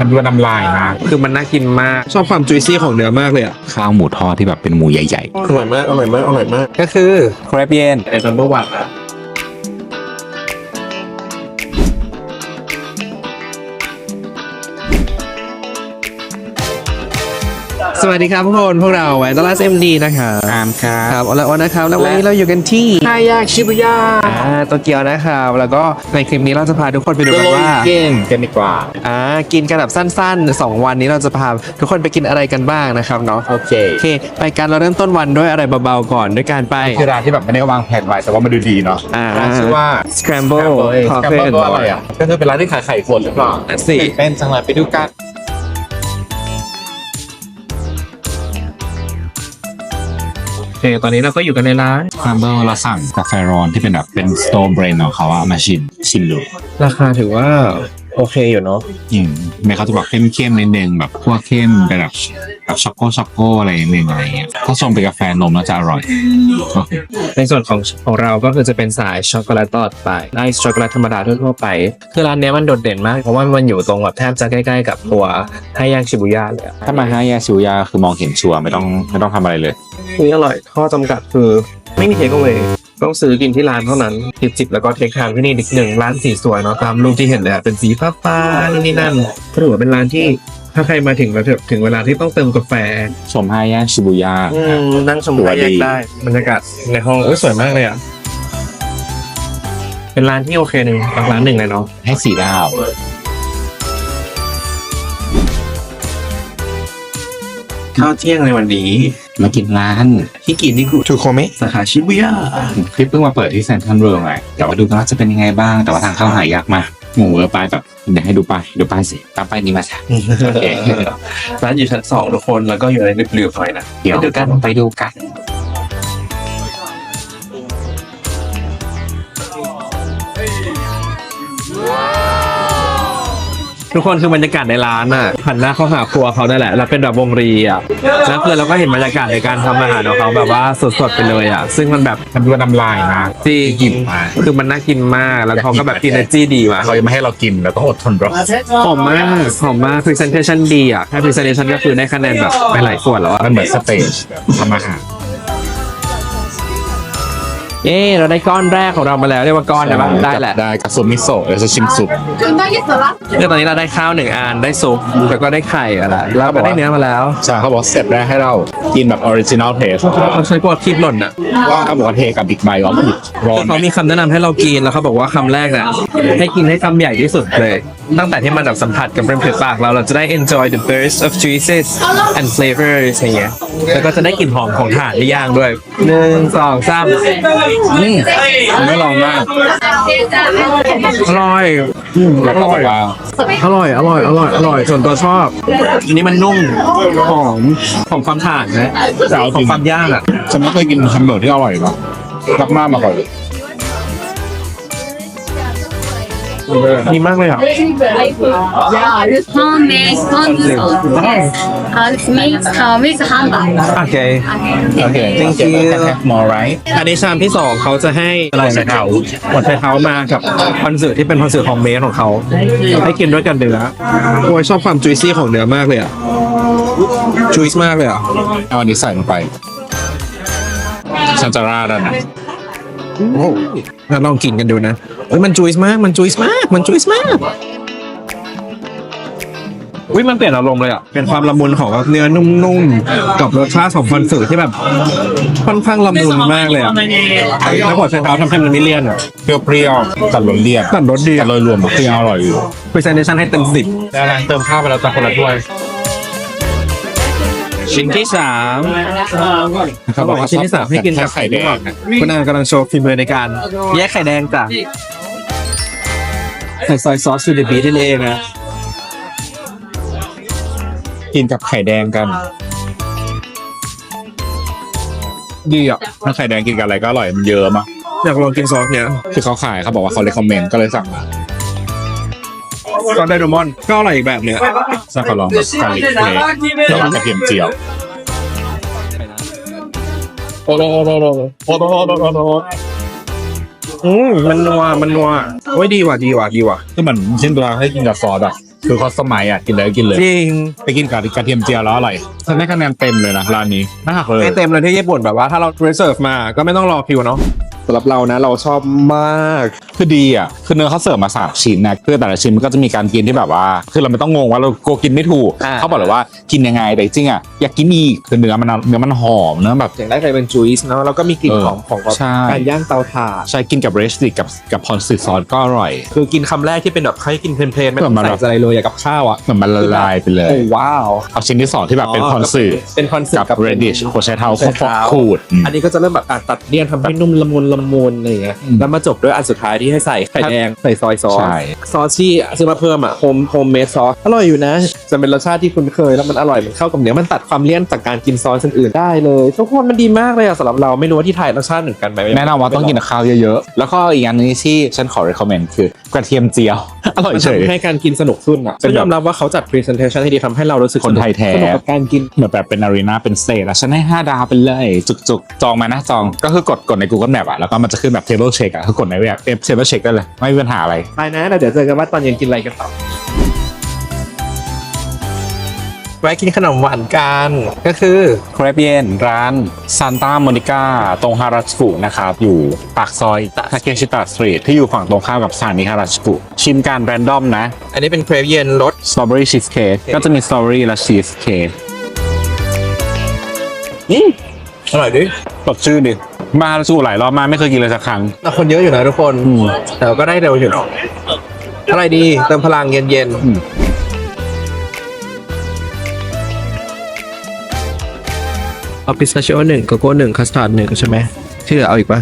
มันดูน้ำลายนะคือมันน่ากินมาก ชอบความจุยซี่ของเนื้อมากเลยอะ ข้าวหมูทอดที่แบบเป็นหมูใหญ่อร่อยมาก อร่อยมาก อร่อยมาก ๆ ก็คือครบเย็นไอ้ตัมเบ สวัสดีครับทุกคนพวกเราแวนตลัสเอ็มดีนะครับตามครัครับบแล้ววันนะครับ แล้ววันนี้เราอยู่กันที่ไฮยาชิบุย่าอ่าโตเกียวนะครับ แล้วก็ในคลิปนี้เราจะพาทุกคนไปดูกันว่าเก่งกันดีกว่าอ่ากินกันแบบสั้นๆ 2 วันนี้เราจะพาทุกคนไปกินอะไรกันบ้างนะครับเนาะโอเคโอเค ไปกันเราเริ่มต้นวันด้วยอะไรเบาๆก่อนด้วยการไปคือร้านที่แบบไม่ได้วางแผนไว้แต่ว่ามันดูดีเนาะอ่าร้านชื่อว่า Scramble สแครม Coffee เบิ and ลอะไรอะก็คือเป็นร้านที่ขายไข่คนหรือเปล่านั่นสิเป็นจังเลยไปดูกัน เคตอนนี้เราก็อยู่กันในร้าน ครัมเบิลเราสั่งกาแฟร้อนที่เป็นแบบเป็นสโตร์เบรนของเขาอะมาชิมชิมดู ราคาถือว่า โอเคอยู่เนาะอืมเมย์เขาจะบอกเข้มๆนิดนึงแบบพวกเข้มเป็นแบบแบบช็อกโกช็อกโกอะไรนิดนึงอะไรเงี้ยถ้าชงเป็นกาแฟนมแล้วจะอร่อยโอเคในส่วนของของเราก็คือจะเป็นสายช็อกโกแลตตลอดไปไอซ์ช็อกโกแลตธรรมดาทั่วๆไป คือร้านเนี้ยมันโดดเด่นมาก เพราะว่ามันอยู่ตรงแบบแทบจะใกล้ๆกับตัวไฮยางชิบุย่าเลยอะถ้ามาฮายาชิวยาคือมองเห็นชัวร์ไม่ต้องไม่ต้องทำอะไรเลยคืออร่อยข้อจำกัดคือไม่มีเทคเอา a y ต้องซื้อกินที่ร้านเท่านั้นจิบจิบๆแล้วก็เทคทามที่นี่นิดหนึ่งร้านสีสวยเนาะตามรูปที่เห็นเลยอะเป็นสีฟ้าฟ้าๆนี่นี่นั่นก็ถือว่าเป็นร้านที่ถ้าใครมาถึงแล้วถึงเวลาที่ต้องเติมกาแฟชมฮายาชิบุยาอืมนั่งชมถือไฟว่าแยกดีได้ บรรยากาศในห้องโอ้ยสวยมากเลยอะ เป็นร้านที่โอเคหนึ่งอีกร้านหนึ่งเลยเนาะ ให้สี่ดาวข้าวเที่ยงในวันนี้ มากินร้านที่กินนี่คือทูโคเมะสาขาชิบุย่าคลิปเพิ่งมาเปิดที่เซนทรัลเวิลด์ไงแต่ว่าดูกันว่าจะเป็นยังไงบ้าง แต่ว่าทางเข้าหายากมากหมูเออไปายแบบเดี๋ยวให้ดูไปายดูป้ายสิตามป้ายนี้มาจ้ะโอเคร้านอยู่ชั้นสองทุกคนแล้วก็อยู่ในริบๆหน่อยนะเดี๋ยวไปดูกันไปดูกัน ทุกคนคือบรรยากาศในร้านอะหันหน้าเข้าหาครัวเขาได้แหละแล้วเป็นแบบวงรีอะแล้วคือเราก็เห็นบรรยากาศในการทำอาหารของเขาแบบว่าสดๆไปเลยอะ ซึ่งมันแบบมันดูน้ำลายนะจริหยิงบมาคือมันน่ากินมากแล้วเขาก็แบบ energy ดีว่ะ เขายังไม่ให้เรากินเราต้องอดทนรอหอมมากหอมมาก presentation ดีอะแค่ presentation ก็คือได้คะแนนแบบไปหลายส่วนแล้วอะมันเหมือนสเตจทำอาหาร เย้เราได้ก้อนแรกของเรามาแล้วเรียกว่าก้อนได้ปะได้แหละได้กับซุปมิโซะเดี๋ยวจะชิมซุปคือตอนนี้เราได้ข้าวหนึ่งอันได้ซุปแล้วก็ได้ไข่อะไรแล้วก็ได้เนื้อมาแล้วใช่เขาบอกสเต็ปแรกให้เรากินแบบออริจินอลเทสเขาใช้พวกคลิปหล่นอะเขาบอกว่าเทกับบิ๊กไบต์ออฟผิดร้อนเขามีคำแนะนำให้เรากินแล้วเขาบอกว่าคำแรกน่ะให้กินให้คำใหญ่ที่สุดเลยตั้งแต่ที่มันแบบสัมผัสกับเป็นผืนปากเราเราจะได้ enjoy the burst of juices and flavors อย่างเงี้ยแล้วก็จะได้กลิ่นหอมของถ่านที่ย่างด้วยหนึ่งสองสามไม่ร้อนมากอร่อยแล้วก็แบบว่าอร่อย อร่อย อร่อย อร่อย ส่วนตัวชอบ อันนี้มันนุ่มหอมของความถ่านนะแต่เอาขจองริงความย่างอะฉันไม่เคยกินแฮมเบอร์ที่อร่อยหรอกรักมากมาก่อน ดีมากเลยอะ Yeah, it's homemade fondue sauce. Uh, it's made uh, with hamburger. โอเค โอเค Thank you มอไรอันนี้ชามที่สองเขาจะให้อะไรนะเขาหมดไชเท้ามากับคอนเสิร์ตที่เป็นคอนเสิร์ตของเมสของเขา ให้กินด้วยกันเนื้อโอ้ยชอบความจุยซี่ของเนื้อมากเลยอะ จุยส์มากเลยอะ เอาอันนี้ใส่ลงไปฉันจะราดแล้วนะโอ้งั้นลองกินกันดูนะ เอ้ยมันจุยส์มาก มันจุยส์มาก มันจุยส์มากวิมันเปลี่ยนอารมณ์เลยอะ เป็นความละมุนของเนื้อนุ่มๆ กับรสชาติของคอนเสิร์ตที่แบบค่อนข้างละมุนมากเลยอะ แล้วหัวไชเท้าทำให้มันไม่เลี่ยนอะ เปรี้ยวๆตัดรสเลี่ยนตัดรสดีแต่อะโดยรวมมันก็ยังอร่อยอยู่ presentation ให้เต็มสิบแล้วร้านเติมข้าวไปแล้วจากคนละถ้วย ชิ้นที่สามเขาบอกว่าชิ้นที่สามให้กินแค่กับไข่แดงคุณอากำลังโชว์ฝีมือในการแยกไข่แดงจ้ะใส่ซอยซอสซูดิบีที่เองนะกินกับไข่แดงกัน ดีอะถ้าไข่แดงกินกับอะไรก็อร่อยมันเยอะมากอยากลองกินซอสเนี้ยคือเขาขายเขาบอกว่าเขาเลยคอมเมนต์ก็เลยสั่งมา ซอสไดโดมอนก็อร่อยอีกแบบเนี้ยสั่งเขาลองแบบกาลิกเนแล้วก็กระเทียมเจียวโอ้โหโอ้โหโอ้โหโอ้โหโอ้โหโอ้โหอืมมันนัวมันนัวโอ้ยดีว่ะดีว่ะดีว่ะคือเหมือนเช่นตัวให้กินกับซอสอะคือคอสมัยอะกินเลยกินเลยจริงไปกินกับกระเทียมเจียวแล้วอร่อยฉันได้คะแนนเต็มเลยนะร้านนี้น่าหักเลยให้เต็มเลยที่ญี่ปุ่นแบบว่าถ้าเรา reserve มาก็ไม่ต้องรอคิวเนาะำหรับเรานะเราชอบมากคือดีอะคือเนื้อเขาเสิร์ฟมาสามชิ้นนะคือแต่ละชิ้นมันก็จะมีการกินที่แบบว่า คือเราไม่ต้องงงว่าเราโกกินไม่ถูกอ่า เขาบอกเลยว่ากินยังไงแต่จริงๆอะอยากกินอีกคือเนื้อมันเนื้อมันหอมเนื้อแบบ อย่างได้ใครเป็น juice เนาะแล้วก็มีกลิ่นเออหอมของใช่ การย่างเตาถ่านใช่กินกับเรสติกกับกับพอนสึซอสก็อร่อย คือกินคำแรกที่เป็นแบบให้กินเพลนๆไม่ต้องเหมือนมันใส่อะไรเลยอย่างกับข้าวอะเหมือนมันละลายไปเลย โอ้ว้าว เอาชิ้นที่สองที่แบบเป็นพอนสึเป็นคอนเซ็ปกับ ต์เรดิชหัวไชเท้าหัวไชเท้าขูดอืม อันนี้ก็จะเริ่มแบบอะตัดเลี่ยนทำให้นุ่มละมุนละมุนอะไรอย่างเงี้ย อืม แล้วมาจบด้วยอันสุดท้ายที่ให้ใส่ไข่แดงใส่ซอยซอส ใช่ ซอสที่ซื้อมาเพิ่มอะโฮมโฮมเมดซอสอร่อยอยู่นะ จะเป็นรสชาติที่คุ้นเคยแล้วมันอร่อยมันเข้ากับเนื้อมันตัดความเลี่ยนจากการกินซอสอื่นๆได้เลย ทุกคนมันดีมากเลยอะสำหรับเราไม่รู้ว่าที่ไทยรสชาติเหมือนกันไหมแนะนำว่าต้องกินกับข้าวเยอะๆ แล้วก็อีกอันนึงที่ฉันขอ recommend คือกระเทียมเจียว อร่อยมันเฉย ทำให้การกินสนุกขึ้นอะเป็นฉันแบบ ยอมรับว่าเขาจัด presentation ให้ดีทำให้เรารู้สึกคนไทยแท้ สนุกกับการกิน เหมือนแบบเป็นอารีนาเป็นสเตจแล้วฉันให้ 5 ดาวไปเลย จุกๆ จองมานะจองก็คือกดกดใน Google Map อะแล้วก็มันจะขึ้นแบบ table check อะคือกดในเว็บเว็บ table check ได้เลย ไม่มีปัญหาอะไร ไปนะแล้วเดี๋ยวเจอกันว่าตอนเย็นกินอะไรกันต่อไว้กินขนมหวานกันก็คือครบเย็นร้านซานตาโมนิกาตรงฮาราจูกุนะครับ อยู่ปากซอยทาเกชิตะสตรีทที่อยู่ฝั่งตรงข้ามกับสถานีฮาราจูกุชิมการแรนดอมนะ อันนี้เป็นเครปเย็นรสสตรอเบอรี่ชีสเค้กก็จะมีสตรอเบอรี่และชีสเค้กอร่อยดิสดชื่นดิ มาฮาราจูกุหลายรอบมากไม่เคยกินเลยสักครั้ง แต่คนเยอะอยู่นะทุกคนแต่ก็ได้เร็วอยู่เนาะอร่อยดีเติมพลังเย็นเย็นๆอืม เอาพิสตาชิโอหนึ่งโกโก้หนึ่งคัสตาร์ดหนึ่งใช่ไหมที่เหลือเอาอีกปะ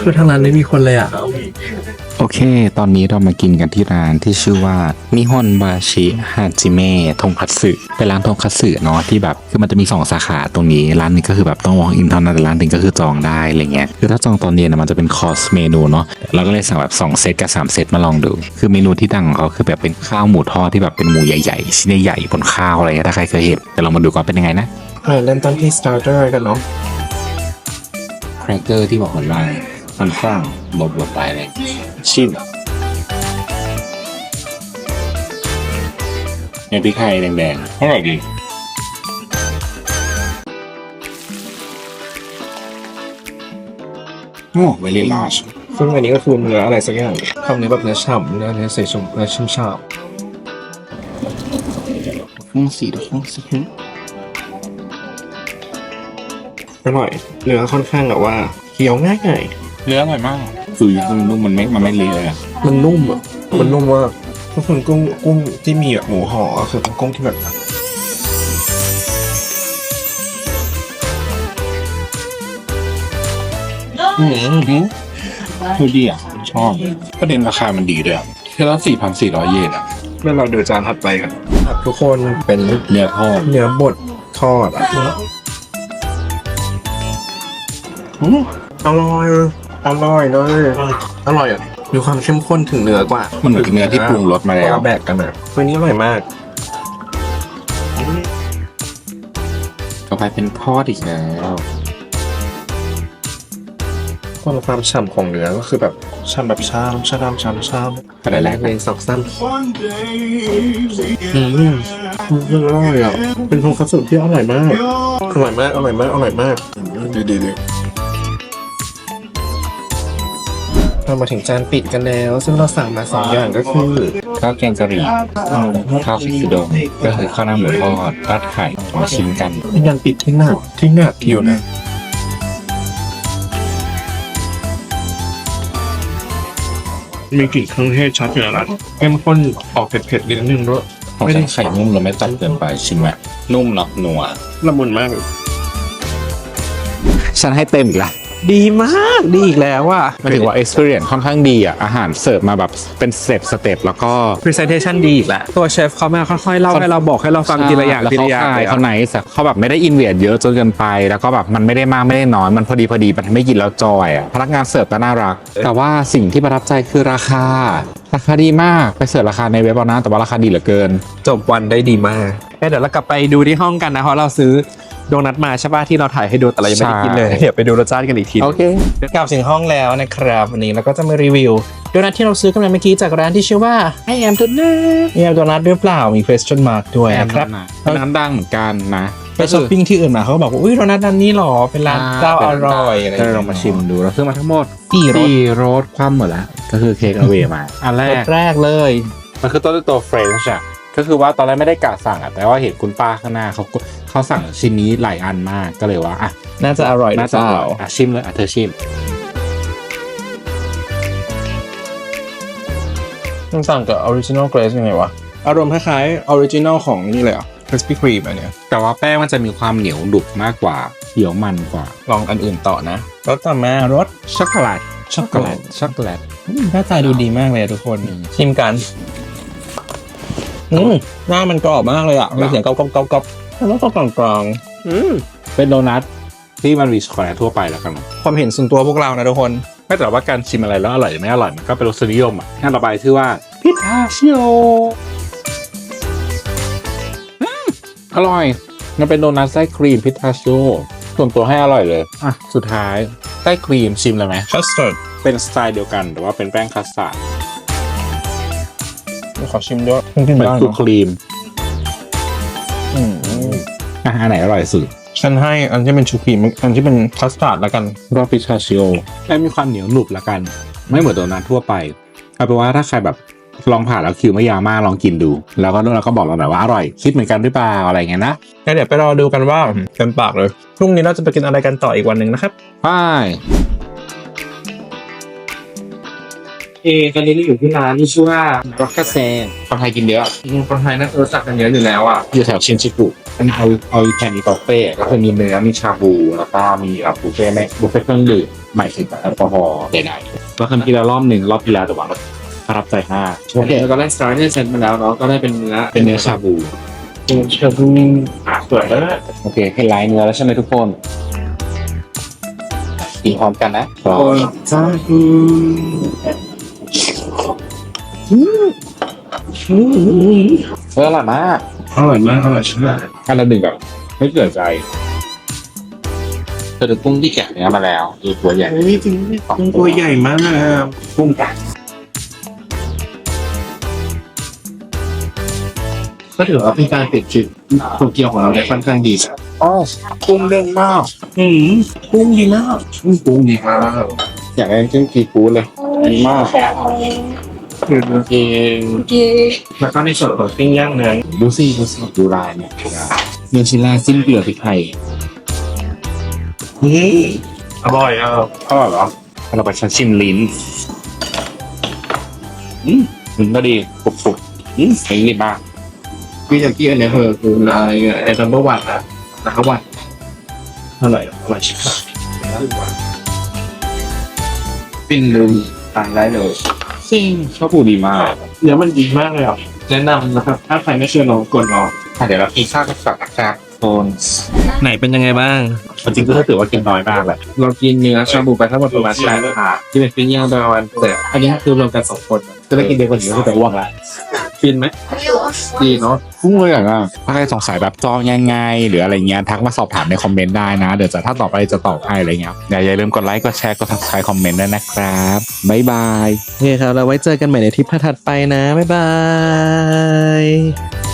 คือทางร้านไม่มีคนเลยอะ โอเค ตอนนี้เรามากินกันที่ร้านที่ชื่อว่านิฮอนบาชิฮาจิเมะทงคัตสึเป็นร้านทงคัตสึเนาะที่แบบคือมันจะมีสองสาขาตรงนี้ ร้านนึงก็คือแบบต้อง walk in เท่านั้นแต่ร้านนึงก็คือจองได้อะไรเงี้ยคือถ้าจองตอนเย็นนะมันจะเป็นคอร์สเมนูเนาะเราก็เลยสั่งแบบ2เซตกับ3เซตมาลองดู คือเมนูที่ดังของเขาคือแบบเป็นข้าวหมูทอดที่แบบเป็นหมูใหญ่ๆชิ้นใหญ่ๆบนข้าวอะไรเงี้ยถ้าใครเคยเห็นแต่ลองมาดูก่อนเป็นยังไงนะเริ่มต้นที่ starter กันเนาะแครกเกอร์ที่บอกคนว่ามันฝรั่งบดบดไปเลย ชิมเนี่ยพริกไทยแดงๆอร่อยดีโอ้เวลี่ลาชซึ่งอันนี้ก็คือเนื้ออะไรสักอย่างทำเนื้อแบบเนื้อฉ่ำเนื้อเนื้อใส่ชมเนื้อชุ่มฉ่ฟงสีดอกฟงสีำอร่อยเนื้อค่อนข้างแบบว่าเคี้ยวง่ายไงเนื้ออร่อยมาก คือมันนุ่มมันไม่มันไม่เละเลยอะมันนุ่มอะ มันนุ่มมากก็คือกุ้งกุ้งที่มีแบบหมูห่อก็คือเป็นกุ้งที่แบบอืมคือดีอะชอบประเด็นราคามันดีด้วยอะแค่ละสี่พันสี่ร้อยเยนอะเมื่อเราเดือจานถัดไปกันทุกคนเป็นเนื้อทอดเนื้อบดทอดอะอืมอร่อย อร่อยเลย อร่อยอะมีความเข้มข้นถึงเนื้อกว่ามัมันเหมือนกับเนื้อที่ปรุงรสมาแล้วแบกกันอะตัวนี้อร่อยมาก ต่อไปเป็นทอดอีกแล้วคนความฉ่ำของเนื้อก็คือแบบฉ่ำแบบชามชามชามชามขนาดแรกหนึ่งสองสามอืมมันอร่อยอะเป็นทงคัตสึที่อร่อยมาก อร่อยมาก อร่อยมาก อร่อยมาก ดีดีดี เรามาถึงจานปิดกันแล้ว ซึ่งเราสั่งมาสองอย่างก็คือ ข้าวแกงกะหรี่ข้าวฟิสโดงก็คือข้าวหน้าหมูทอดราดไข่มาชิมกันเป็นจานปิดที่หนักที่หนักอยู่นะมีกลิ่นเครื่องเทศชัดอยู่นะเข้มข้นออกเผ็ดๆนิดนึงด้วยของไม่ฉัได้นไข่นุ่มเราไม่ตัดเกินไปชิมไหมนุ่มเนาะนัวละมุนมาก ฉันให้เต็มอีกละ ดีมากดีอีกแล้วว่ะหมายถึงว่า experience ค่อนข้างดีอะ อาหารเสิร์ฟมาแบบเป็นสเต็ปสเต็ปแล้วก็ presentation ดีอีกแล้วตัวเชฟเขามาค่อยๆเล่าให้เราบอกให้เราฟังทีละอย่างแล้วทีเขาละอย่างขายเลยเขาอะไหนแต่เขาแบบไม่ได้อินเวดเยอะจนเกินไป แล้วก็แบบมันไม่ได้มากไม่ได้น้อยมันพอดีพอดีมันทำให้กินแล้วจอยอะพนักงานเสิร์ฟก็น่ารัก แต่ว่าสิ่งที่ประทับใจคือราคาราคาดีมากไปเสิร์ชราคาในเว็บเอานะแต่ว่าราคาดีเหลือเกิน จบวันได้ดีมากเดี๋ยวเรากลับไปดูที่ห้องกันนะเพราะเราซื้อ โดนัทมาใช่ป่ะที่เราถ่ายให้ดูแต่เรายังไม่ได้กินเลยใช่เดี๋ยวไปดูรสชาติกันอีกทีโอเคกลับถึงห้องแล้วนะครับวันนี้เราก็จะมารีวิวโดนัทที่เราซื้อกันมาเมื่อกี้จากร้านที่ชื่อว่าไอแอมตัวน้เอมโดนัทหรือเปล่ามี question mark ด้วยแอมนะครับเป็นร้านดังเหมือนกันนะไปช้อปปิ้งที่อื่นมาเขาก็บอกว่าอุ้ยโดนัทร้านนี้หรอเป็นร้านเจ้าอร่อยอะไรก็เลยลองมาชิมดูเราซื้อมาทั้งหมดกี่รสสี่รสความหมดแล้วก็คือเค้กเอาเวมาอันแรรกสแรกเลย มันคือตัวตัวเฟรนช์อะก็คือว่าตอนแรกไม่ได้กะสั่งอะแต่ว่าเห็นคุณป้าข้างหน้าเขาก็เขาสั่งชิ้นนี้หลายอันมากก็เลยว่าอะน่าจะอร่อยหรืน่าอจะเปอล่าร่อยอะชิมเลยอะเธอชิมต้องสั่งกับออริจินอลเกรสยังไงวะ อารมณ์คล้ายๆออริจินอลของนี่เลยอะ Krispy Kreme อันเนี้ยแต่ว่าแป้งมันจะมีความเหนียวดุบมากกว่าเขียวมันกว่า ลองอันอื่นต่อนะรสต่อมารสช็อกโกแลตช็อกโกแลตช็อกโกแลตอืมหน้าตาดูดีมากเลยอะทุกคนอืมชิมกัน อืมหน้ามันกรอบมากเลยอะมีเสียงกรอบกรอบกรอบกรอบแล้วก็กลางกลางๆอืมเป็นโดนัทที่มันมีช็อกโกแลตทั่วไปแล้วกันนะความเห็นส่วนตัวพวกเรานะทุกคน ไม่แต่ว่าการชิมอะไรแล้วอร่อยหรือไม่อร่อยมันก็เป็นรสนิยมอะงานต่อไปชื่อว่าพิทาชิโออืมอร่อย มันเป็นโดนัทไส้ครีมพิทาชิโอส่วนตัวให้อร่อยเลย อะ สุดท้ายไส้ครีมชิมเลยไหม custard เป็นสไตล์เดียวกันแต่ว่าเป็นแป้งคัสตาร์ด ขอชิมด้วยกินเป็นได้คือเนาะครีมอืมอะอันไหนอร่อยสุดฉันให้อันที่เป็นชูครีมอันที่เป็นคัสตาร์ดแล้วกันรอบพิทาชิโอแป้งมีความเหนียวหนุบละกัน ไม่เหมือนโดนัททั่วไปเอาเป็นว่าถ้าใครแบบลองผ่านแล้วคิวไม่ยาวมากลองกินดู แล้วก็เราก็บอกเราหน่อยว่าอร่อย คิดเหมือนกันหรือเปล่าอะไรเงี้ยนะแล้วเดี๋ยวไปรอดูกันว่าเต็มปากเลยพรุ่งนี้เราจะไปกินอะไรกันต่ออีกวันหนึ่งนะครับไป เอตอนนี้เราอยู่ที่ร้านที่ชื่อว่าร็อกกาเซนคนไทยกินเยอะคนไทยน่าจะรู้จักกันเยอะอยู่แล้วอะอยู่แถวชินจิกุอันนี้เอาเอาแคนดี้บุฟเฟ่ก็คือมีเนื้อมีชาบูแล้วก็มีแบบบุฟเฟ่ต์ไม่บุฟเฟ่ต์เครื่องดื่มหมายถึงแบบแอลกอฮอล์ใดๆแล้วเคยกินแล้วรอบหนึ่งรอบที่แล้วแต่ว่าประทับใจมากโอเคแล้วก็ได้สตาร์ทเซ็ตมาแล้วเนาะก็ได้เป็นเนื้อเป็นเนื้อชาบูเชอร์บูสวยมากโอเคเห็นลายเนื้อแล้วใช่ไหมทุกคนกินพร้อมกันนะสองจ้าอืม เอออร่อยมากอร่อยมากอร่อยชิมากอันละหนึ่งแบบไม่เกิดใจเธอดูกุ้งที่แกะเนื้อมาแล้วดูตัวใหญ่นี่จริงตัวใหญ่มากกุ้งกัดก็ถือว่าเป็นการติดจุดโตเกียวของเราได้ค่อนข้างดีอ๋อกุ้งเด้งมากอืมกุ้งดีมากกุ้งดีมากอยากได้กุ้งกีฟูเลยดีมาก คือจริงแล้วก็ในส่วนของปิ้งย่างเนื้อดูสิดูสิดูลายเนี่ยเนื้อชิล่าสิ้นเกลือพริกไทยอร่อยอะอร่อยเหรอเราไปชิมลิ้นอืมลิ้นก็ดีกรุบกรุบอืมลิ้นดีมากพี่จากกี้อันเนี้ยคือคืออะไรไอ้ตัมเบอร์วันนะนะครับวันอร่อยอร่อยชิบปิ้งลืมทานได้เลย จริงชอบปูดีมากเนื้อมันดีมากเลยอะแนะนำนะครับ ถ้าใครไม่เชื่อลองกดลองอะเดี๋ยวเรากินข้าวกับสักนะครับโซนไหนเป็นยังไงบ้าง จริงๆก็ถือว่ากินน้อยมากแหละเรากินเนื้อชาบูไปทั้งหมดประมาณแปดถาดที่เป็นปิ้งย่างประมาณแต่อันนี้คือรวมกันสองคนจะได้กินเด็กกว่านี้ก็จะอ้วกละ ฟินไหมดีเนาะพุ่งเลยอะถ้าใครสงสัยแบบจองยังไง หรืออะไรเงี้ยทักมาสอบถามในคอมเมนต์ได้นะ เดี๋ยวจะถ้าตอบอะไรจะตอบให้อะไรเงี้ยอย่าอย่าลืมกดไลค์กดแชร์กดทักทายคอมเมนต์ด้วยนะครับบ๊ายบายโอเคครับเราไว้เจอกันใหม่ในทริปถัดไปนะบ๊ายบาย